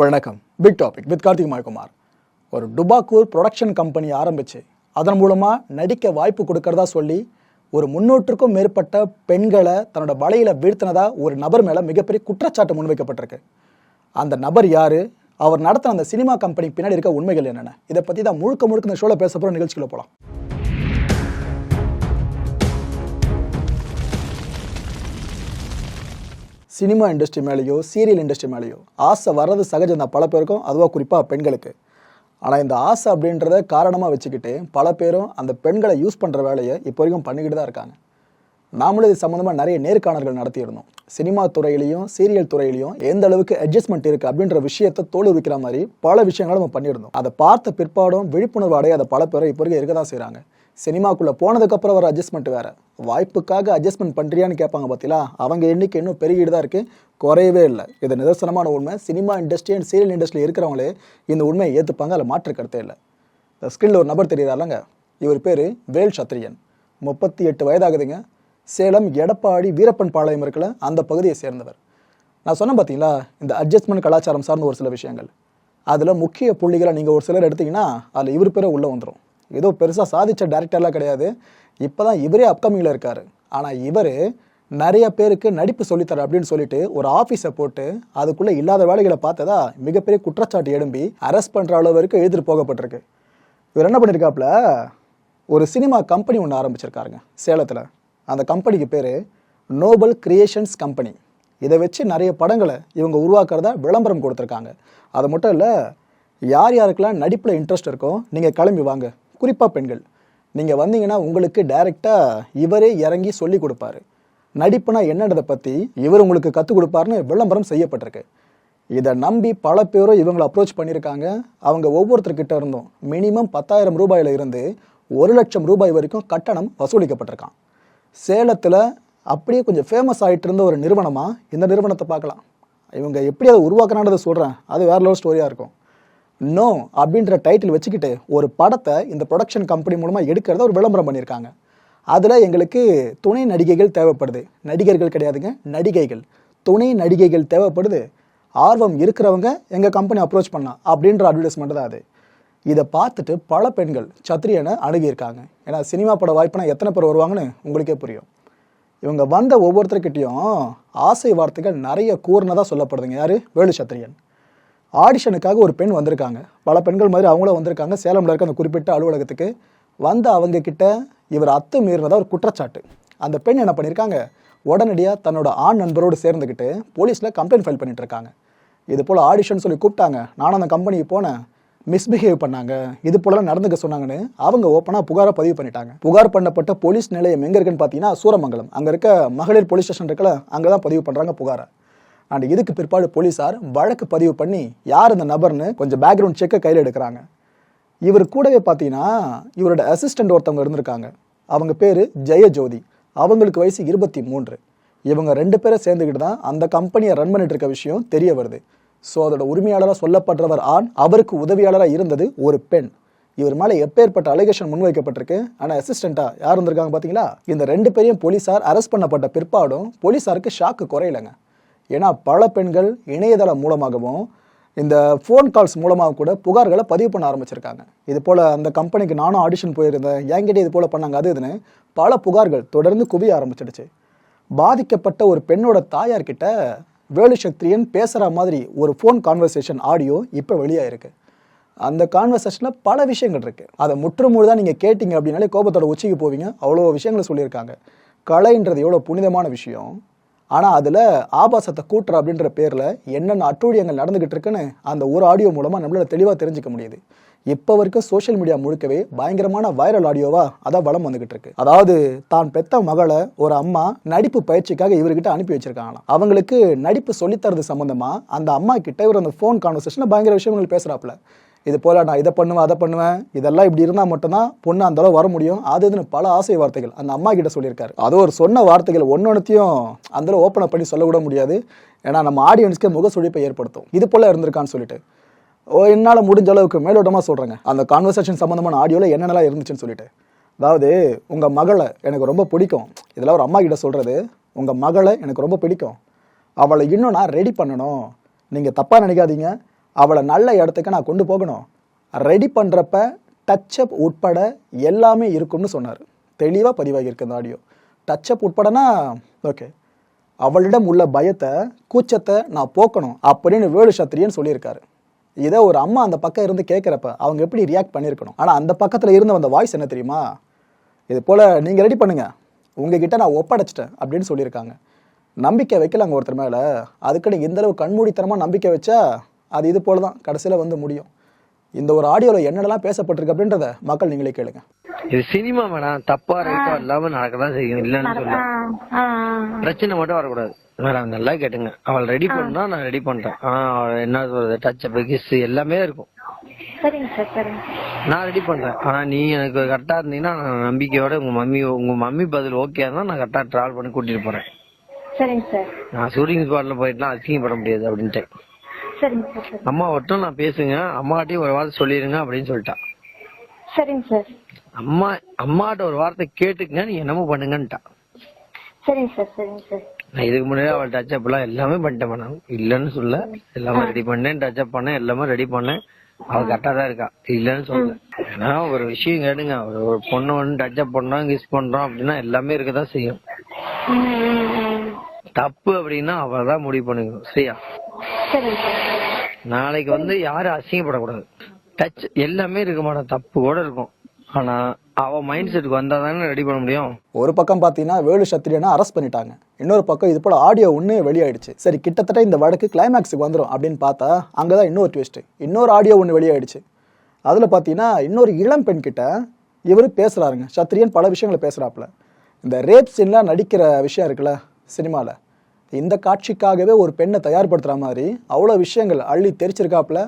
வணக்கம். Big topic with Karthik Maykumar. ஒரு டுபாக்கூர் ப்ரொடக்ஷன் கம்பெனி ஆரம்பிச்சு அதன் மூலமாக நடிக்க வாய்ப்பு கொடுக்கறதா சொல்லி ஒரு முன்னூற்றுக்கும் மேற்பட்ட பெண்களை தன்னோட வலையில் வீழ்த்தினதா ஒரு நபர் மேலே மிகப்பெரிய குற்றச்சாட்டு முன்வைக்கப்பட்டிருக்கு. அந்த நபர் யார்? அவர் நடத்தின அந்த சினிமா கம்பெனி பின்னாடி இருக்க உண்மைகள் என்னென்ன? இதை பற்றி தான் முழுக்க முழுக்க இந்த ஷோவில் பேச போகிற நிகழ்ச்சிக்குள்ள போகலாம் சினிமா இண்டஸ்ட்ரி மேலேயோ சீரியல் இண்டஸ்ட்ரி மேலேயோ ஆசை வர்றது சகஜம் தான். பல பேருக்கும் அதுவாக குறிப்பாக பெண்களுக்கு. ஆனால் இந்த ஆசை அப்படின்றத காரணமாக வச்சுக்கிட்டு பல பேரும் அந்த பெண்களை யூஸ் பண்ணுற வேலையை இப்போ வரைக்கும் பண்ணிக்கிட்டு தான் இருக்காங்க. நாமளும் இது சம்மந்தமாக நிறைய நேர்காணல்கள் நடத்தியிருந்தோம். சினிமா துறையிலையும் சீரியல் துறையிலையும் எந்த அளவுக்கு அட்ஜஸ்ட்மெண்ட் இருக்குது அப்படின்ற விஷயத்தை தோல் வைக்கிற மாதிரி பல விஷயங்களும் நம்ம பண்ணியிருந்தோம். அதை பார்த்த பிற்பாடும் விழிப்புணர்வு அடையாத பல பேரும் இப்போ வரைக்கும் இருக்க தான் செய்கிறாங்க சினிமாக்குள்ளே போனதுக்கப்புறம் வர அட்ஜஸ்ட்மெண்ட் வேறு. வாய்ப்புக்காக அட்ஜஸ்ட்மெண்ட் பண்ணுறியான்னு கேட்பாங்க பார்த்தீங்களா அவங்க எண்ணிக்கை இன்னும் பெருகிட்டு தான் இருக்குது குறையவே இல்லை. இது நிதர்சனமான உண்மை. சினிமா இண்டஸ்ட்ரி அண்ட் சீரியல் இண்டஸ்ட்ரியில் இருக்கிறவங்களே இந்த உண்மையை ஏற்றுப்பாங்க அதில் மாற்று கருத்தே இல்லை. இந்த ஸ்க்ரீனில் ஒரு நபர் தெரியுறாருலங்க இவர் பேர் வேல் சத்திரியன். முப்பத்தி எட்டு வயதாகுதுங்க. சேலம் எடப்பாடி வீரப்பன் பாளையம் இருக்கல அந்த பகுதியை சேர்ந்தவர். நான் சொன்னேன் பார்த்தீங்களா இந்த அட்ஜஸ்ட்மெண்ட் கலாச்சாரம் சார்ந்த ஒரு சில விஷயங்கள். அதில் முக்கிய புள்ளிகளை நீங்கள் ஒரு சிலர் எடுத்தீங்கன்னா அதில் இவர் பேரை உள்ளே வந்துடும் ஏதோ பெருசாக சாதித்த டேரக்டர்லாம் கிடையாது. இப்போ தான் இவரே அப்கமிங்கில் இருக்கார். ஆனால் இவர் நிறைய பேருக்கு நடிப்பு சொல்லித்தர அப்படின்னு சொல்லிட்டு ஒரு ஆஃபீஸை போட்டு அதுக்குள்ளே இல்லாத வேலைகளை பார்த்ததா மிகப்பெரிய குற்றச்சாட்டு எழும்பி அரெஸ்ட் பண்ணுற அளவுக்கு எழுதிட்டு போகப்பட்டிருக்கு. இவர் என்ன பண்ணியிருக்காப்புல ஒரு சினிமா கம்பெனி ஒன்று ஆரம்பிச்சிருக்காருங்க சேலத்தில். அந்த கம்பெனிக்கு பேர் நோபல் கிரியேஷன்ஸ் கம்பெனி இதை வச்சு நிறைய படங்களை இவங்க உருவாக்குறதா விளம்பரம் கொடுத்துருக்காங்க. அது மட்டும் இல்லை யார் யாருக்கெல்லாம் நடிப்பில் இன்ட்ரெஸ்ட் இருக்கோ நீங்கள் கிளம்பி வாங்க. குறிப்பாக பெண்கள். நீங்கள் வந்தீங்கன்னா உங்களுக்கு டைரெக்டாக இவரே இறங்கி சொல்லி கொடுப்பாரு. நடிப்புனா என்னன்றதை பற்றி இவர் உங்களுக்கு கற்றுக் கொடுப்பாருன்னு விளம்பரம் செய்யப்பட்டிருக்கு. இதை நம்பி பல பேரும் இவங்களை அப்ரோச் பண்ணியிருக்காங்க. அவங்க ஒவ்வொருத்தர்கிட்ட இருந்தும் மினிமம் பத்தாயிரம் ரூபாயில இருந்து ஒரு லட்சம் ரூபாய் வரைக்கும் கட்டணம் வசூலிக்கப்பட்டிருக்கான். சேலத்தில் அப்படியே கொஞ்சம் ஃபேமஸ் ஆகிட்டு இருந்த ஒரு நிறுவனமாக இந்த நிறுவனத்தை பார்க்கலாம். இவங்க எப்படி அதை உருவாக்குறான்றதை சொல்கிறேன் அது வேற லெவல் ஸ்டோரியாக இருக்கும். நோ அப்படின்ற டைட்டில் வச்சுக்கிட்டு ஒரு படத்தை இந்த ப்ரொடக்ஷன் கம்பெனி மூலமாக எடுக்கிறத ஒரு விளம்பரம் பண்ணியிருக்காங்க. அதில் எங்களுக்கு துணை நடிகைகள் தேவைப்படுது. நடிகர்கள் கிடையாதுங்க நடிகைகள். துணை நடிகைகள் தேவைப்படுது. ஆர்வம் இருக்கிறவங்க எங்கள் கம்பெனி அப்ரோச் பண்ணலாம் அப்படின்ற அட்வர்டைஸ்மெண்ட் தான் அது. இதை பார்த்துட்டு பல பெண்கள் சத்திரியனை அணுகியிருக்காங்க. ஏன்னா சினிமா பட வாய்ப்புனா எத்தனை பேர் வருவாங்கன்னு உங்களுக்கே புரியும். இவங்க வந்த ஒவ்வொருத்தர்கிட்டையும் ஆசை வார்த்தைகள் நிறைய கூர்னதாக சொல்லப்படுதுங்க. யார்? வேலு சத்திரியன் ஆடிஷனுக்காக ஒரு பெண் வந்திருக்காங்க. பல பெண்கள் மாதிரி அவங்களும் வந்திருக்காங்க. சேலம்ல இருக்க அந்த குறிப்பிட்ட அலுவலகத்துக்கு வந்து அவங்க கிட்ட இவர் அத்து மீறினதாக ஒரு குற்றச்சாட்டு. அந்த பெண் என்ன பண்ணியிருக்காங்க உடனடியாக தன்னோட ஆண் நண்பரோடு சேர்ந்துக்கிட்டு போலீஸில் கம்ப்ளைண்ட் ஃபைல் பண்ணிட்டு இருக்காங்க. இது போல் ஆடிஷன் சொல்லி கூப்பிட்டாங்க. நானும் அந்த கம்பெனிக்கு போனேன். மிஸ்பிஹேவ் பண்ணாங்க. இது போலலாம் நடந்துக்க சொன்னாங்கன்னு அவங்க ஓப்பனாக புகாரை பதிவு பண்ணிட்டாங்க. புகார் பண்ணப்பட்ட போலீஸ் நிலையம் எங்கே இருக்குன்னு பார்த்தீங்கன்னா சூரமங்கலம். அங்கே இருக்க மகளிர் போலீஸ் ஸ்டேஷன் இருக்கல அங்கே தான் பதிவு பண்ணுறாங்க புகாரை. அண்ட் இதுக்கு பிற்பாடு போலீஸார் வழக்கு பதிவு பண்ணி யார் இந்த நபர்னு கொஞ்சம் பேக்ரவுண்ட் செக்கை கையில் எடுக்கிறாங்க. இவர் கூடவே பார்த்தீங்கன்னா இவரோட அசிஸ்டண்ட் ஒருத்தவங்க இருந்திருக்காங்க. அவங்க பேர் ஜெயஜோதி. அவங்களுக்கு வயசு இருபத்தி மூன்று. இவங்க ரெண்டு பேரை சேர்ந்துக்கிட்டு தான் அந்த கம்பெனியை ரன் பண்ணிட்டு இருக்க விஷயம் தெரிய வருது. ஸோ அதோட உரிமையாளராக சொல்லப்படுறவர் ஆண் அவருக்கு உதவியாளராக இருந்தது ஒரு பெண். இவர் மேலே எப்பேற்பட்ட அலிகேஷன் முன்வைக்கப்பட்டிருக்கு? ஆனால் அசிஸ்டண்ட்டாக யார் இருந்திருக்காங்க பார்த்தீங்களா? இந்த ரெண்டு பேரையும் போலீஸார் அரெஸ்ட் பண்ணப்பட்ட பிற்பாடும் போலீஸாருக்கு ஷாக்கு குறையலைங்க. ஏன்னா பல பெண்கள் இணையதளம் மூலமாகவும் இந்த ஃபோன் கால்ஸ் மூலமாக கூட புகார்களை பதிவு பண்ண ஆரம்பிச்சிருக்காங்க. இது போல் அந்த கம்பெனிக்கு நானும் ஆடிஷன் போயிருந்தேன். என்கிட்ட இது போல் பண்ணாங்க. அது இதுன்னு பல புகார்கள் தொடர்ந்து குவிய ஆரம்பிச்சிடுச்சு. பாதிக்கப்பட்ட ஒரு பெண்ணோட தாயார்கிட்ட வேலு சக்திரியன் பேசுகிற மாதிரி ஒரு ஃபோன் கான்வர்சேஷன் ஆடியோ இப்போ வெளியாயிருக்கு. அந்த கான்வர்சேஷனில் பல விஷயங்கள் இருக்குது அதை முற்றுமுழு தான் நீங்கள் கேட்டிங்க அப்படின்னாலே கோபத்தோட உச்சிக்கு போவீங்க. அவ்வளோ விஷயங்களை சொல்லியிருக்காங்க. கலைன்றது எவ்வளோ புனிதமான விஷயம். ஆனால் அதில் ஆபாசத்தை கூட்டுற அப்படின்ற பேரில் என்னென்ன அட்டூழியங்கள் நடந்துக்கிட்டு இருக்குன்னு அந்த ஒரு ஆடியோ மூலமாக நம்மளால தெளிவாக தெரிஞ்சுக்க முடியுது. இப்போ வரைக்கும் சோஷியல் மீடியா முழுக்கவே பயங்கரமான வைரல் ஆடியோவா அதான் வளம் வந்துகிட்டு இருக்கு. அதாவது தான் பெத்த மகளை ஒரு அம்மா நடிப்பு பயிற்சிக்காக இவர்கிட்ட அனுப்பி வச்சிருக்காங்களாம். அவங்களுக்கு நடிப்பு சொல்லித்தரது சம்பந்தமா அந்த அம்மா கிட்ட இவர் அந்த ஃபோன் கான்வர்சேஷனில் பயங்கர விஷயங்கள் பேசுறாப்புல. இது போல் நான் இதை பண்ணுவேன் அதை பண்ணுவேன். இதெல்லாம் இப்படி இருந்தால் மட்டும்தான் பொண்ணு அந்த அளவு வர முடியும். அது இதுன்னு பல ஆசை வார்த்தைகள். அந்த அம்மா கிட்ட சொல்லியிருக்காரு. அது ஒரு சொன்ன வார்த்தைகள் ஒன்னொன்னுத்தையும் அந்த அளவு ஓப்பன் பண்ணி சொல்ல விட முடியாது. ஏன்னா நம்ம ஆடியன்ஸ்க்கு முக சுழிப்பை ஏற்படுத்தும். இது போல் இருந்திருக்கான்னு சொல்லிட்டு. ஓ என்னால் முடிஞ்ச அளவுக்கு மேலோட்டமாக சொல்கிறேங்க அந்த கான்வர்சேஷன் சம்மந்தமான ஆடியோவில் என்னென்னலாம் இருந்துச்சுன்னு சொல்லிட்டு. அதாவது உங்கள் மகளை எனக்கு ரொம்ப பிடிக்கும். இதெல்லாம் ஒரு அம்மா கிட்ட சொல்கிறது உங்கள் மகளை எனக்கு ரொம்ப பிடிக்கும். அவளை இன்னும் நான் ரெடி பண்ணணும். நீங்கள் தப்பாக நினைக்காதீங்க. அவளை நல்ல இடத்துக்கு நான் கொண்டு போகணும். ரெடி பண்ணுறப்ப டச்சப் உட்பட எல்லாமே இருக்கும்னு சொன்னார். தெளிவாக பதிவாகியிருக்கு இந்த ஆடியோ டச்சப் உட்படனா ஓகே அவளிடம் உள்ள பயத்தை கூச்சத்தை நான் போக்கணும் அப்படின்னு வேலு சத்திரியன் சொல்லியிருக்காரு. இதை ஒரு அம்மா அந்த பக்கம் இருந்து கேட்குறப்ப அவங்க எப்படி ரியாக்ட் பண்ணியிருக்கணும்? ஆனால் அந்த பக்கத்தில் இருந்து வந்த வாய்ஸ் என்ன தெரியுமா? இது போல் நீங்கள் ரெடி பண்ணுங்கள் உங்ககிட்ட நான் ஒப்படைச்சிட்டேன் அப்படின்னு சொல்லியிருக்காங்க. நம்பிக்கை வைக்கலாங்க ஒருத்தர் மேலே. அதுக்கு நீங்கள் இந்த கண்மூடித்தனமாக நம்பிக்கை வச்சா அது இது போல தான் கடைசியில் வந்து முடியும். இந்த ஒரு ஆடியோவில் என்னென்னலாம் பேசப்பட்டிருக்கு அப்படின்றத மக்கள் நீங்களே கேளுங்க. இது சினிமா மேடம். தப்பா ரைட்டா இல்லாம நடக்கதான் செய்யும். இல்லன்னு சொல்ல. பிரச்சனை மட்டும் வரக்கூடாது. மேடம் நல்லா கேட்டுங்க. அவள் ரெடி பண்ணா நான் ரெடி அவள் என்ன சொல்றது? டச் அப் கிஸ் எல்லாமே இருக்கும். சரிங்க சார் சரிங்க நான் ரெடி பண்றேன். ஆனா நீ எனக்கு கரெக்டா இருந்தீங்கன்னா நான் நம்பிக்கையோட உங்க மம்மி உங்க மம்மி பதில் ஓகே இருந்தா நான் கரெக்டா டிராவல் பண்ணி கூட்டிட்டு போறேன். சரிங்க சார். நான் ஷூட்டிங் ஸ்பாட்ல போயிட்டுலாம் அசிங்கப்பட முடியாது அப்படின்ட்டு சரிங்க சார் சரி அம்மா மட்டும் நான் பேசுங்க. அம்மாட்டையும் ஒரு வார்த்தை சொல்லிருங்க அப்படின்னு சொல்லிட்டா. சரிங்க சார். அம்மா அம்மாட்ட ஒரு வார்த்தை கேட்டுக்குங்க நீ என்னமோ பண்ணுங்கன்ட்டா. சரிங்க சார் சரிங்க சார். நான் இதுக்கு முன்னாடி அவள் டச் அப் எல்லாம் எல்லாமே பண்ணிட்டேன் மேடம் இல்லன்னு சொல்ல எல்லாமே ரெடி பண்ணேன் டச் அப் பண்ணேன் எல்லாமே ரெடி பண்ணேன். அவ கரெக்டா தான் இருக்கா? இல்லன்னு சொல்ல ஏன்னா ஒரு விஷயம் கேளுங்க. ஒரு பொண்ணு வந்து டச் அப் பண்றோம் கிஸ் பண்றோம் அப்படின்னா எல்லாமே இருக்கதான் செய்யும். தப்பு அப்படின்னா அவ தான் முடிவு பண்ணிக்கணும். சரியா? நாளைக்கு வந்து யாரும் அசிங்கப்படக்கூடாது. டச் எல்லாமே இருக்க தப்பு கூட இருக்கும். ஆனா அவ மைண்ட் செட்டுக்கு வந்தா தானே ரெடி பண்ண முடியும். ஒரு பக்கம் பார்த்தீங்கன்னா வேலு சத்திரியனை அரெஸ்ட் பண்ணிட்டாங்க. இன்னொரு பக்கம் இது போல ஆடியோ ஒன்று வெளியாயிடுச்சு. சரி கிட்டத்தட்ட இந்த வழக்கு கிளைமேக்ஸுக்கு வந்துடும் அப்படின்னு பார்த்தா அங்கே தான் இன்னொரு ட்விஸ்ட் இன்னொரு ஆடியோ ஒன்று வெளியாயிடுச்சு. அதில் பார்த்தீங்கன்னா இன்னொரு இளம் பெண் கிட்ட இவர் பேசுகிறாருங்க சத்திரியன் பல விஷயங்களை பேசுகிறாப்புல இந்த ரேப் சீன்லாம் நடிக்கிற விஷயம் இருக்குல்ல சினிமாவில் இந்த காட்சிக்காகவே ஒரு பெண்ணை தயார்படுத்துகிற மாதிரி அவ்வளோ விஷயங்கள் அள்ளி தெரிச்சிருக்காப்புல.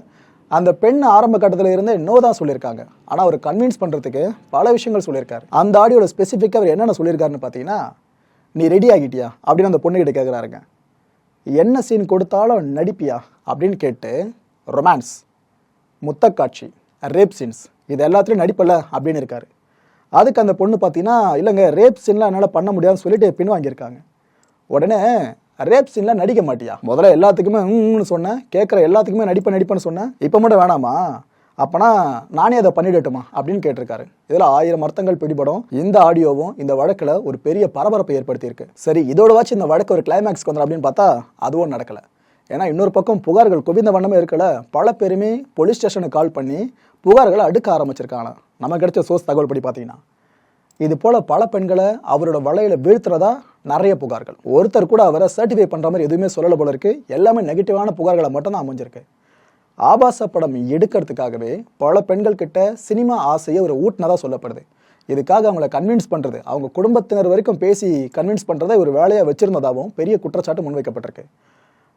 அந்த பெண் ஆரம்ப கட்டத்தில் இருந்தே நோ தான் சொல்லியிருக்காங்க. ஆனால் அவர் கன்வின்ஸ் பண்ணுறதுக்கு பல விஷயங்கள் சொல்லியிருக்காரு. அந்த ஆடியோட ஸ்பெசிஃபிக்காக அவர் என்னென்ன சொல்லியிருக்காருன்னு பார்த்தீங்கன்னா நீ ரெடி ஆகிட்டியா? அப்படின்னு அந்த பொண்ணுகிட்ட கேட்குறாருங்க என்ன சீன் கொடுத்தாலும் நடிப்பியா? அப்படின்னு கேட்டு ரொமான்ஸ் முத்தக்காட்சி ரேப் சீன்ஸ் இது எல்லாத்துலேயும் நடிப்பல அப்படின்னு இருக்காரு. அதுக்கு அந்த பொண்ணு பார்த்தீங்கன்னா இல்லைங்க ரேப் சீன்லாம் என்னால் பண்ண முடியாதுன்னு சொல்லிட்டு பின் வாங்கியிருக்காங்க. உடனே ரேப் சீன்லாம் நடிக்க மாட்டியா? முதல்ல எல்லாத்துக்குமே ம்னு சொன்னேன் கேட்குற எல்லாத்துக்குமே நடிப்பேன் நடிப்பேன்னு சொன்னேன் இப்போ மட்டும் வேணாமா? அப்பனா நானே அதை பண்ணிடட்டுமா? அப்படின்னு கேட்டிருக்காரு. இதில் ஆயிரம் அர்த்தங்கள் பிடிபடும். இந்த ஆடியோவும் இந்த வழக்கில் ஒரு பெரிய பரபரப்பை ஏற்படுத்தியிருக்கு. சரி இதோட இந்த வழக்கு ஒரு கிளைமேக்ஸ்க்கு வந்துடும் அப்படின்னு பார்த்தா அதுவும் நடக்கலை. ஏன்னா இன்னொரு பக்கம் புகார்கள் குவிந்த வண்ணமே இருக்கல. பல பேருமே போலீஸ் ஸ்டேஷனுக்கு கால் பண்ணி புகார்களை அடுக்க ஆரம்பிச்சிருக்காங்க நம்ம கிடைச்ச சோர்ஸ் தகவல் படி பார்த்தீங்கன்னா. இது போல பல பெண்களை அவரோட வலையில வீழ்த்துறதா நிறைய புகார்கள். ஒருத்தர் கூட அவரை சர்டிஃபை பண்ற மாதிரி எதுவுமே சொல்லல போல இருக்கு. எல்லாமே நெகட்டிவான புகார்களை மட்டும் தான் அமைஞ்சிருக்கு. ஆபாச படம் எடுக்கிறதுக்காகவே பல பெண்கள் கிட்ட சினிமா ஆசையை ஒரு ஊட்டினதா சொல்லப்படுது. இதுக்காக அவங்கள கன்வின்ஸ் பண்றது அவங்க குடும்பத்தினர் வரைக்கும் பேசி கன்வின்ஸ் பண்றதை ஒரு வேலையா வச்சிருந்ததாகவும் பெரிய குற்றச்சாட்டு முன்வைக்கப்பட்டிருக்கு.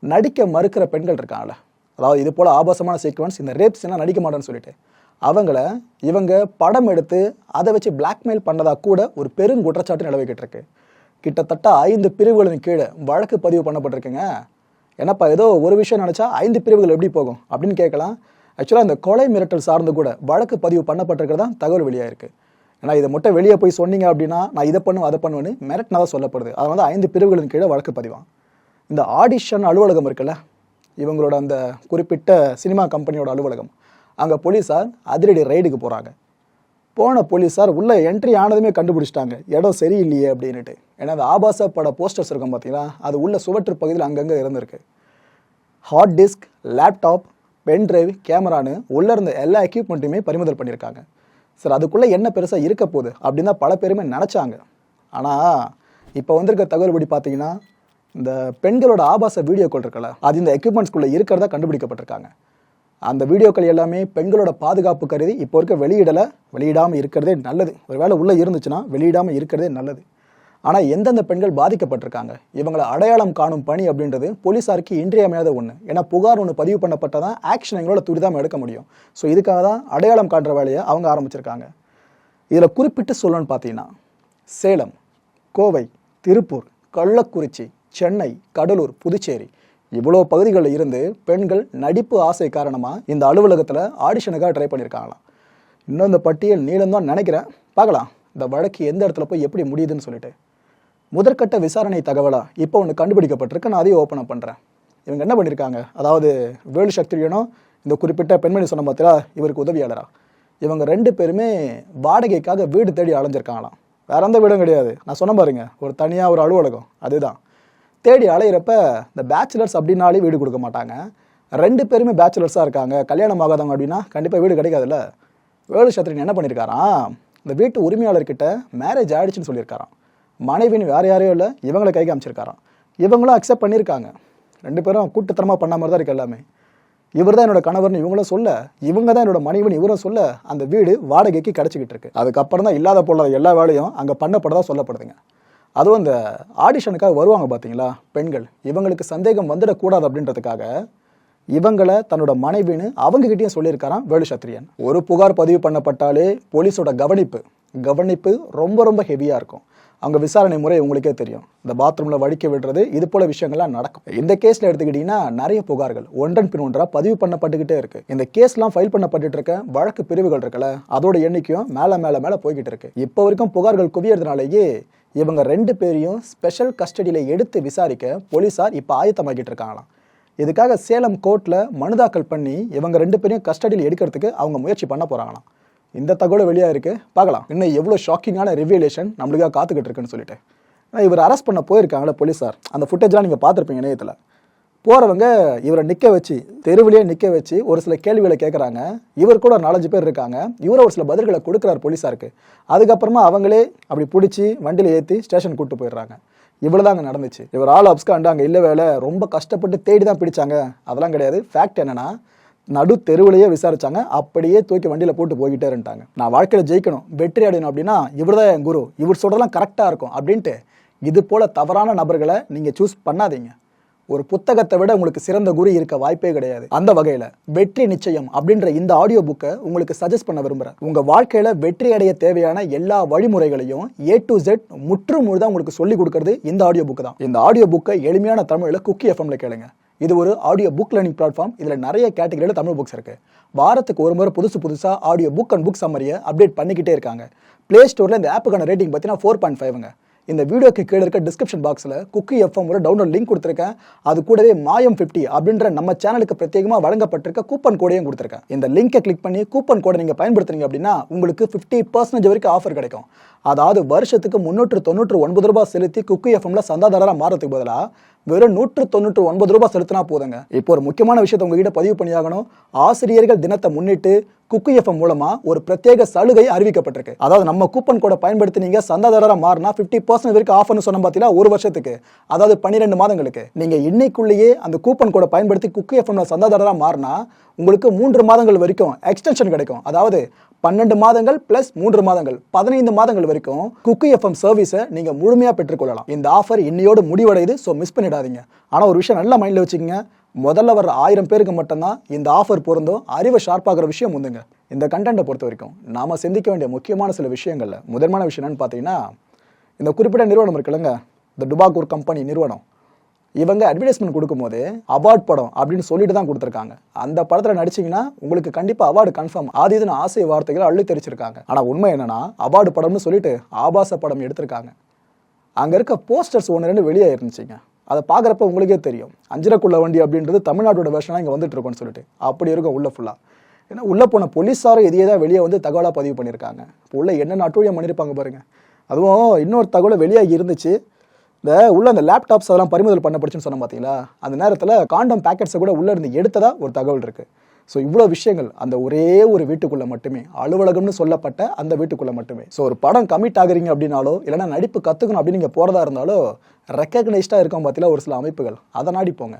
நடிக்க மறுக்கிற பெண்கள் இருக்காங்கள அதாவது இது போல ஆபாசமான சீக்வன்ஸ் இந்த ரேப்ஸ் என்ன நடிக்க மாட்டேன்னு சொல்லிட்டு. அவங்கள இவங்க படம் எடுத்து அதை வச்சு பிளாக்மெயில் பண்ணதா கூட ஒரு பெரும் குற்றச்சாட்டு நிலவிக்கிட்டு இருக்கு கிட்டத்தட்ட ஐந்து பிரிவுகளின் கீழே வழக்கு பதிவு பண்ணப்பட்டிருக்குங்க. என்னப்பா ஏதோ ஒரு விஷயம் நினச்சா ஐந்து பிரிவுகள் எப்படி போகும் அப்படின்னு கேட்கலாம். ஆக்சுவலாக இந்த கொலை மிரட்டல் சார்ந்து கூட வழக்கு பதிவு பண்ணப்பட்டிருக்கிறதா தகவல் வெளியாயிருக்கு. ஏன்னா இதை மட்டும் வெளியே போய் சொன்னீங்க அப்படின்னா நான் இதை பண்ணுவேன் அதை பண்ணுவேன்னு மிரட்டினதா சொல்லப்படுது. அது வந்து ஐந்து பிரிவுகளின் கீழே வழக்கு பதிவான் இந்த ஆடிஷன் அலுவலகம் இருக்குல்ல இவங்களோட அந்த குறிப்பிட்ட சினிமா கம்பெனியோட அலுவலகம். அங்கே போலீஸார் அதிரடி ரைடுக்கு போகிறாங்க போன போலீஸார் உள்ளே என்ட்ரி ஆனதுமே கண்டுபிடிச்சிட்டாங்க. இடம் சரியில்லையே அப்படின்னுட்டு. ஏன்னா அந்த ஆபாச பட போஸ்டர்ஸ் இருக்கும் பார்த்தீங்களா அது உள்ள சுவற்று பகுதியில் அங்கங்கே இருந்திருக்கு. Hard disk laptop pen drive கேமரான்னு உள்ளே இருந்த எல்லா எக்யூப்மெண்ட்டுமே பறிமுதல் பண்ணியிருக்காங்க. சார் அதுக்குள்ளே என்ன பெருசாக இருக்க போகுது அப்படின்னு தான் பல பேருமே நினச்சாங்க. ஆனால் இப்போ வந்திருக்க தகவல்படி பார்த்தீங்கன்னா இந்த பெண்களோட ஆபாச வீடியோக்கள் இருக்கல அது இந்த எக்யூப்மெண்ட்ஸ்குள்ளே இருக்கிறதா கண்டுபிடிக்கப்பட்டிருக்காங்க. அந்த வீடியோக்கள் எல்லாமே பெண்களோட பாதுகாப்பு கருதி இப்போ இருக்க வெளியிடலை வெளியிடாமல் இருக்கிறதே நல்லது. ஒருவேளை உள்ளே இருந்துச்சுன்னா வெளியிடாமல் இருக்கிறதே நல்லது. ஆனால் எந்தெந்த பெண்கள் பாதிக்கப்பட்டிருக்காங்க? இவங்களை அடையாளம் காணும் பணி அப்படின்றது போலீஸாருக்கு இன்றியமையாத ஒன்று ஏன்னா புகார் ஒன்று பதிவு பண்ணப்பட்டதான் ஆக்ஷன் எங்களோட துரிதமாக எடுக்க முடியும். ஸோ இதுக்காக தான் அடையாளம் காட்டுற வேலையை அவங்க ஆரம்பிச்சிருக்காங்க. இதில் குறிப்பிட்டு சொல்லணும்னு பார்த்தீங்கன்னா சேலம் கோவை திருப்பூர் கள்ளக்குறிச்சி சென்னை கடலூர் புதுச்சேரி இவ்வளோ பகுதிகளில் இருந்து பெண்கள் நடிப்பு ஆசை காரணமாக இந்த அலுவலகத்தில் ஆடிஷனுக்காக ட்ரை பண்ணியிருக்காங்களாம் இன்னும் இந்த பட்டியல் நீளம்தான் நினைக்கிறேன். பார்க்கலாம். இந்த வழக்கு எந்த இடத்துல போய் எப்படி முடியுதுன்னு சொல்லிட்டு. முதற்கட்ட விசாரணை தகவலாக இப்போ ஒன்று கண்டுபிடிக்கப்பட்டிருக்கு. நான் அதையும் ஓப்பன் பண்ணுறேன் இவங்க என்ன பண்ணியிருக்காங்க அதாவது வேலு சக்திரியனும் இந்த குறிப்பிட்ட பெண்மணி சொன்ன பார்த்தீங்களா இவருக்கு உதவியாளரா? இவங்க ரெண்டு பேருமே வாடகைக்காக வீடு தேடி அலைஞ்சிருக்காங்களாம். வேற எந்த வீடும் கிடையாது. நான் சொன்ன பாருங்க ஒரு தனியாக ஒரு அலுவலகம். அதுதான். தேடி அலையிறப்ப இந்த பேச்சுலர்ஸ் அப்படின்னாலே வீடு கொடுக்க மாட்டாங்க. ரெண்டு பேருமே பேச்சுலர்ஸாக இருக்காங்க. கல்யாணம் ஆகாதவங்க அப்படின்னா கண்டிப்பாக வீடு கிடைக்காதுல்ல? வேலு சத்திரன் என்ன பண்ணியிருக்காராம் இந்த வீட்டு உரிமையாளர்கிட்ட மேரேஜ் ஆயிடுச்சுன்னு சொல்லியிருக்காராம். மனைவின்னு வேறு யாரையும் இல்லை இவங்களை கை காமிச்சிருக்காராம். இவங்களும் அக்செப்ட் பண்ணியிருக்காங்க. ரெண்டு பேரும் கூட்டுத்தனமாக பண்ண மாதிரி தான் இருக்குது எல்லாமே. இவர் தான் என்னோட கணவர்னு இவங்களும் சொல்ல இவங்க தான் என்னோட மனைவின்னு இவரும் சொல்ல அந்த வீடு வாடகைக்கு கிடச்சிக்கிட்டு இருக்கு. அதுக்கப்புறம் தான் இல்லாத போல எல்லா வேலையும் அங்கே பண்ணப்படதான் சொல்லப்படுதுங்க. அதுவும் இந்த ஆடிஷனுக்காக வருவாங்க பார்த்தீங்களா? பெண்கள். இவங்களுக்கு சந்தேகம் வந்துடக்கூடாது அப்படின்றதுக்காக இவங்களை தன்னோட மனைவின்னு அவங்ககிட்டயும் சொல்லியிருக்காராம் வேலுசத்திரியன் ஒரு புகார் பதிவு பண்ணப்பட்டாலே போலீஸோட கவனிப்பு. கவனிப்பு ரொம்ப ரொம்ப ஹெவியாக இருக்கும். அவங்க விசாரணை முறை உங்களுக்கே தெரியும். இந்த பாத்ரூமில் வடிக்க விடுறது இது போல விஷயங்கள்லாம் நடக்கும். இந்த கேஸில் எடுத்துக்கிட்டிங்கன்னா நிறைய புகார்கள். ஒன்றன் பின் ஒன்றாக பதிவு பண்ணப்பட்டுக்கிட்டே இருக்கு. இந்த கேஸ்லாம் ஃபைல் பண்ணப்பட்டு இருக்க வழக்கு பிரிவுகள் இருக்குல்ல அதோட எண்ணிக்கையும் மேலே மேலே மேலே போய்கிட்டு இருக்கு. இப்போ வரைக்கும் புகார்கள் குவியறதுனாலேயே இவங்க ரெண்டு பேரையும் ஸ்பெஷல் கஸ்டடியில் எடுத்து விசாரிக்க போலீசார் இப்போ ஆயத்தமாக்கிட்டு இருக்காங்களாம். இதுக்காக சேலம் கோர்ட்டில் மனு தாக்கல் பண்ணி இவங்க ரெண்டு பேரையும் கஸ்டடியில் எடுக்கிறதுக்கு அவங்க முயற்சி பண்ண போகிறாங்களாம் இந்த தகவல் வெளியாக இருக்கு? பார்க்கலாம். இன்னும் எவ்வளோ ஷாக்கிங்கான ரிவியலேஷன் நம்மளுக்காக காத்துக்கிட்டு இருக்குன்னு சொல்லிட்டு. இவர் அரெஸ்ட் பண்ண போயிருக்காங்களே போலீஸார் அந்த ஃபுட்டேஜ்லாம் நீங்கள் பார்த்துருப்பீங்க இணையத்தில். போகிறவங்க இவரை நிற்க வச்சு தெருவிலேயே நிற்க வச்சு ஒரு சில கேள்விகளை கேட்குறாங்க இவர் கூட ஒரு நாலஞ்சு பேர் இருக்காங்க. இவரை ஒரு சில பதில்களை கொடுக்குறாரு போலீஸாருக்கு. அதுக்கப்புறமா அவங்களே அப்படி பிடிச்சி வண்டியில் ஏற்றி ஸ்டேஷன் கூட்டு போயிடுறாங்க. இவ்வளவுதாங்க நடந்துச்சு. இவர் ஆள் அப்ஸ்காண்டு அங்கே இல்லை வேலை ரொம்ப கஷ்டப்பட்டு தேடி தான் பிடிச்சாங்க. அதெல்லாம் கிடையாது. ஃபேக்ட் என்னன்னா நடு தெருவிலேயே விசாரிச்சாங்க. அப்படியே தூக்கி வண்டியில் போட்டு போய்கிட்டே இருந்துட்டாங்க நான் வாழ்க்கையில் ஜெயிக்கணும் வெற்றி அடையணும் அப்படின்னா இவர் தான் என் குரு. இவர் சொல்கிறதெல்லாம் கரெக்டாக இருக்கும். அப்படின்ட்டு இது போல் தவறான நபர்களை நீங்கள் சூஸ் பண்ணாதீங்க. ஒரு புத்தகத்தை விட உங்களுக்கு சிறந்த குரு இருக்க வாய்ப்பே கிடையாது. அந்த வகையில வெற்றி நிச்சயம் அப்படின்ற இந்த ஆடியோ புக்கை உங்களுக்கு சஜஸ்ட் பண்ண விரும்புறேன். உங்க வாழ்க்கையில வெற்றி அடைய தேவையான எல்லா வழிமுறைகளையும் ஏ டு ஜெட் முற்று முழுதா உங்களுக்கு சொல்லி கொடுக்கறது இந்த ஆடியோ புக் தான். இந்த ஆடியோ புக்கை எளிமையான தமிழ்ல குக்கி எஃப்எம்ல கேளுங்க. இது ஒரு ஆடியோ புக் லேர்னிங் பிளாட்ஃபார்ம் இதில் நிறைய கேட்டகரியில் தமிழ் புக்ஸ் இருக்கு. வாரத்துக்கு ஒரு முறை புதுசு புதுசாக ஆடியோ புக் அண்ட் புக் சம்மரியை அப்டேட் பண்ணிக்கிட்டே இருக்காங்க. பிளே ஸ்டோரில் இந்த ஆப்புக்கான ரேட்டிங் பார்த்தீங்கன்னா ஃபோர் பாயிண்ட் ஃபைவ்ங்க இந்த வீடியோக்கு கீழே இருக்க டிஸ்கிரிப்ஷன் பாக்ஸில் குக்கி எஃப்எம் ஒரு டவுன்லோட் லிங்க் கொடுத்துருக்கேன். அது கூடவே மாயம் ஃபிஃப்டி அப்படின்ற நம்ம சேனலுக்கு பிரத்யேகமாக வழங்கப்பட்டிருக்க கூப்பன் கோடையும் கொடுத்துருக்கேன். இந்த லிங்கை கிளிக் பண்ணி கூப்பன் கோடை நீங்கள் பயன்படுத்துறீங்க அப்படின்னா உங்களுக்கு ஃபிஃப்டி பர்சன்டேஜ் வரைக்கும் ஆஃபர் கிடைக்கும். அதாவது வருஷத்துக்கு முந்நூற்று தொண்ணூற்று ஒன்பது ரூபாய் செலுத்தி குக்கி எஃப்எம்ல சந்தாதாரராக மாறதுக்கு பதிலாக வெறும் நூற்று தொண்ணூற்று ஒன்பது ரூபாய் செலுத்தினா போதுங்க. இப்போ ஒரு முக்கியமான விஷயத்தை உங்ககிட்ட பதிவு பண்ணியாகணும். ஆசிரியர்கள் தினத்தை முன்னிட்டு குக்கு எஃப்எம் மூலமா ஒரு பிரத்யேக சலுகை அறிவிக்கப்பட்டிருக்கு. அதாவது நம்ம கூப்பன் கோடை பயன்படுத்தி நீங்க சந்தாதாரரா மாறினா 50% பர்சன்ட் வரைக்கும் ஆஃபர்னு சொன்ன பார்த்தீங்கன்னா ஒரு வருஷத்துக்கு. அதாவது பன்னிரெண்டு மாதங்களுக்கு. நீங்க இன்னைக்குள்ளேயே அந்த கூப்பன் கோடை பயன்படுத்தி குக்கு எஃப்எம்ல சந்தாதாரரா மாறினா உங்களுக்கு மூன்று மாதங்கள் வரைக்கும் எக்ஸ்டென்ஷன் கிடைக்கும். அதாவது பன்னெண்டு மாதங்கள் பிளஸ் மூன்று மாதங்கள் பதினைந்து மாதங்கள் வரைக்கும் குக்கு எஃப்எம் சர்வீஸை நீங்க முழுமையா பெற்றுக்கொள்ளலாம். இந்த ஆஃபர் இன்னையோடு முடிவடையுது ஸோ மிஸ் பண்ணி பண்ணிடாதீங்க. ஆனால் ஒரு விஷயம் நல்ல மைண்டில் வச்சுக்கோங்க. முதல்ல வர்ற ஆயிரம் பேருக்கு மட்டும்தான் இந்த ஆஃபர் பொருந்தும். அறிவை ஷார்ப்பாகிற விஷயம் முந்துங்க. இந்த கண்டென்ட்டை பொறுத்த வரைக்கும் நாம் சிந்திக்க வேண்டிய முக்கியமான சில விஷயங்களில் முதன்மையான விஷயம் என்னன்னு பார்த்தீங்கன்னா இந்த குறிப்பிட்ட நிறுவனம் இருக்குல்லங்க இந்த டுபாக்கூர் கம்பெனி நிறுவனம். இவங்க அட்வர்டைஸ்மெண்ட் கொடுக்கும்போது அவார்ட் படம் அப்படின்னு சொல்லிட்டு தான் கொடுத்துருக்காங்க. அந்த படத்தில் நடிச்சீங்கன்னா உங்களுக்கு கண்டிப்பாக அவார்டு கன்ஃபார்ம் ஆதி இதுன்னு ஆசை வார்த்தைகள் அள்ளி தெரிச்சிருக்காங்க. ஆனால் உண்மை என்னன்னா அவார்டு படம்னு சொல்லிட்டு ஆபாச படம் எடுத்திருக்காங்க. அங்கே இருக்க போஸ்டர்ஸ் ஒன்று ரெண்டு வெளியே இருந்துச்சுங்க. அதை பார்க்குறப்ப உங்களுக்கே தெரியும். அஞ்சரக்குள்ள வண்டி அப்படின்றது தமிழ்நாட்டோட வருஷனாக இங்கே வந்துட்டு இருக்கோம்னு சொல்லிட்டு. அப்படி இருக்கும் உள்ள ஃபுல்லாக ஏன்னா உள்ளே போன போலீஸாரும் இதையே தான் வெளியே வந்து தகவலாக பதிவு பண்ணியிருக்காங்க. இப்போ உள்ள என்னென்ன அட்டூழியம் பண்ணியிருப்பாங்க பாருங்கள் அதுவும் இன்னொரு தகவல் வெளியாகி இருந்துச்சு. இந்த உள்ள அந்த லேப்டாப்ஸ் அதெல்லாம் பறிமுதல் பண்ணப்படுச்சுன்னு சொன்ன பார்த்தீங்களா அந்த நேரத்தில் காண்டம் பேக்கெட்ஸை கூட உள்ளே இருந்து எடுத்ததாக ஒரு தகவல் இருக்குது ஸோ இவ்வளோ விஷயங்கள் அந்த ஒரே ஒரு வீட்டுக்குள்ளே மட்டுமே அலுவலகம்னு சொல்லப்பட்ட அந்த வீட்டுக்குள்ளே மட்டுமே. ஸோ ஒரு படம் கமிட் ஆகுறீங்க அப்படின்னாலோ இல்லைன்னா நடிப்பு கற்றுக்கணும் அப்படின்னு நீங்கள் போகிறதா இருந்தாலோ ரெக்கக்னைஸ்டாக இருக்கும் பார்த்தீங்களா ஒரு சில அமைப்புகள். அதை நாடி போங்க.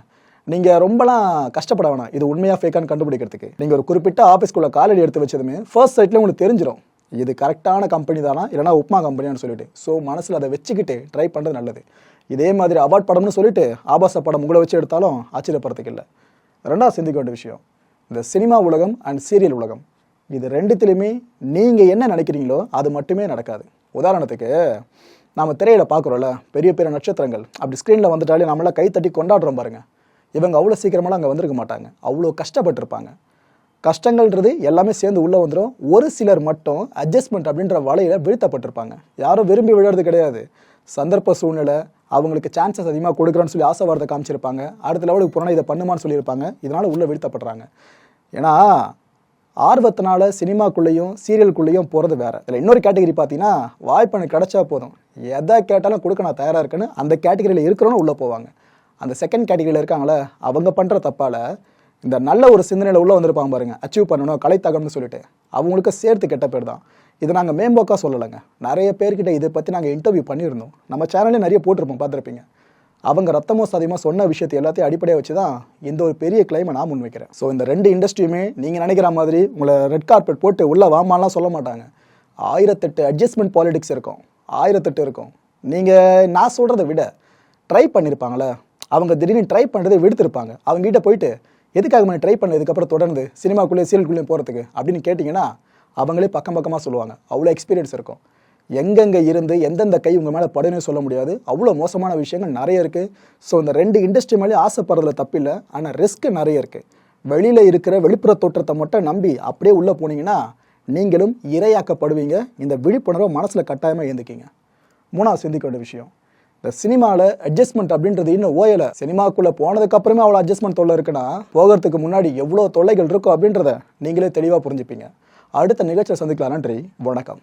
நீங்கள் ரொம்பலாம் கஷ்டப்பட வேணாம். இது உண்மையாக ஃபேக்கான்னு கண்டுபிடிக்கிறதுக்கு. நீங்கள் ஒரு குறிப்பிட்ட ஆஃபீஸ்க்குள்ளே காலடி எடுத்து வச்சதுமே ஃபர்ஸ்ட் சைட்ல உங்களுக்கு தெரிஞ்சிடும் இது கரெக்டான கம்பெனி தானா இல்லைனா உப்மா கம்பெனியான்னு சொல்லிட்டு. ஸோ மனசில் அதை வச்சுக்கிட்டு ட்ரை பண்ணுறது நல்லது. இதே மாதிரி அவார்ட் படம்னு சொல்லிட்டு ஆபாச படம் உங்களை வச்சு எடுத்தாலும் ஆச்சரியப்படுறதுக்கு இல்லை. ரெண்டாவது சிந்திக்க வேண்டிய விஷயம். இந்த சினிமா உலகம் அண்ட் சீரியல் உலகம். இது ரெண்டுத்திலுமே நீங்கள் என்ன நினைக்கிறீங்களோ அது மட்டுமே நடக்காது. உதாரணத்துக்கு நாம் திரையில பார்க்குறோம்ல பெரிய பெரிய நட்சத்திரங்கள். அப்படி ஸ்க்ரீனில் வந்துட்டாலே நம்மளாம் கை தட்டி கொண்டாடுறோம் பாருங்கள் இவங்க அவ்வளோ சீக்கிரமெல்லாம் அங்கே வந்திருக்க மாட்டாங்க. அவ்வளோ கஷ்டப்பட்டிருப்பாங்க. கஷ்டங்கள்ன்றது எல்லாமே சேர்ந்து உள்ளே வந்துடும் ஒரு சிலர் மட்டும் அட்ஜஸ்ட்மெண்ட் அப்படின்ற வலையில் வீழ்த்தப்பட்டிருப்பாங்க. யாரும் விரும்பி விழுறது கிடையாது. சந்தர்ப்ப சூழ்நிலை அவங்களுக்கு சான்சஸ் அதிகமாக கொடுக்குறோன்னு சொல்லி ஆசை வார்த்தை காமிச்சிருப்பாங்க. அடுத்த லெவலுக்கு போனால் இதை பண்ணுமான்னு சொல்லியிருப்பாங்க. இதனால் உள்ளே வீழ்த்தப்படுறாங்க. ஏன்னா ஆர்வத்தினால சினிமாக்குள்ளேயும் சீரியலுக்குள்ளேயும் போகிறது வேறு. இதில் இன்னொரு கேட்டகரி பார்த்தீங்கன்னா வாய்ப்பு எனக்கு கிடைச்சா போதும். எதை கேட்டாலும் கொடுக்க நான் தயாராக இருக்கேன்னு அந்த கேட்டகரியில் இருக்கிறவங்க உள்ளே போவாங்க. அந்த செகண்ட் கேட்டகரியில் இருக்காங்களே அவங்க பண்ணுற தப்பால் இந்த நல்ல ஒரு சிந்தனையில் உள்ளே வந்திருப்பாங்க பாருங்க. அச்சீவ் பண்ணணும் கலைத்தகம்னு சொல்லிட்டு. அவங்களுக்கு சேர்த்து கெட்ட பேர் தான். இதை நாங்கள் மேம்போக்காக சொல்லலைங்க. நிறைய பேர்கிட்ட இதை பற்றி நாங்கள் இன்டர்வியூ பண்ணியிருந்தோம். நம்ம சேனல்லே நிறைய போட்டிருப்போம் பார்த்துருப்பீங்க. அவங்க ரத்தமோ சதியமோ சொன்ன விஷயத்தை எல்லாத்தையும் அடிப்படையாக வச்சு தான் இந்த ஒரு பெரிய கிளைமை நான் முன்வைக்கிறேன். ஸோ இந்த ரெண்டு இண்டஸ்ட்ரியுமே நீங்கள் நினைக்கிற மாதிரி உங்களை ரெட் கார்பெட் போட்டு உள்ளே வாமாலாம் சொல்ல மாட்டாங்க. ஆயிரத்தெட்டு அட்ஜஸ்ட்மெண்ட் பாலிடிக்ஸ் இருக்கும். ஆயிரத்தெட்டு இருக்கும். நீங்கள் நான் சொல்கிறத விட ட்ரை பண்ணியிருப்பாங்களே அவங்க திடீர்னு ட்ரை பண்ணுறதை விடுத்திருப்பாங்க. அவங்க கிட்ட போயிட்டு எதுக்காக நான் ட்ரை பண்ணதுக்கப்புறம் தொடர்ந்து சினிமாக்குள்ளே சீரியலுக்குள்ளே போகிறதுக்கு அப்படின்னு கேட்டிங்கன்னா அவங்களே பக்கம் பக்கமாக சொல்லுவாங்க. அவ்வளோ எக்ஸ்பீரியன்ஸ் இருக்கும். எங்கெங்கே இருந்து எந்தெந்த கை உங்கள் மேலே படுன்னு சொல்ல முடியாது. அவ்வளோ மோசமான விஷயங்கள் நிறைய இருக்குது ஸோ இந்த ரெண்டு இண்டஸ்ட்ரி மேலே ஆசைப்படுறதுல தப்பில்லை ஆனால் ரிஸ்க்கு நிறைய இருக்குது வெளியில் இருக்கிற வெளிப்புற தோற்றத்தை மட்டும் நம்பி அப்படியே உள்ளே போனீங்கன்னா நீங்களும் இரையாக்கப்படுவீங்க. இந்த விழிப்புணர்வை மனசில் கட்டாயமாக ஏந்துக்கிங்க. மூணாவது சிந்திக்க வேண்டிய விஷயம். இந்த சினிமாவில் அட்ஜஸ்ட்மெண்ட் அப்படின்றது இன்னும் ஓயலை. சினிமாக்குள்ளே போனதுக்கப்புறமே அவ்வளோ அட்ஜஸ்ட்மெண்ட் தொல்லை இருக்குன்னா போகிறதுக்கு முன்னாடி எவ்வளோ தொல்லைகள் இருக்கும் அப்படின்றத நீங்களே தெளிவாக புரிஞ்சுப்பீங்க. அடுத்த நிகழ்ச்சியை சந்திக்கலாம். நன்றி. வணக்கம்.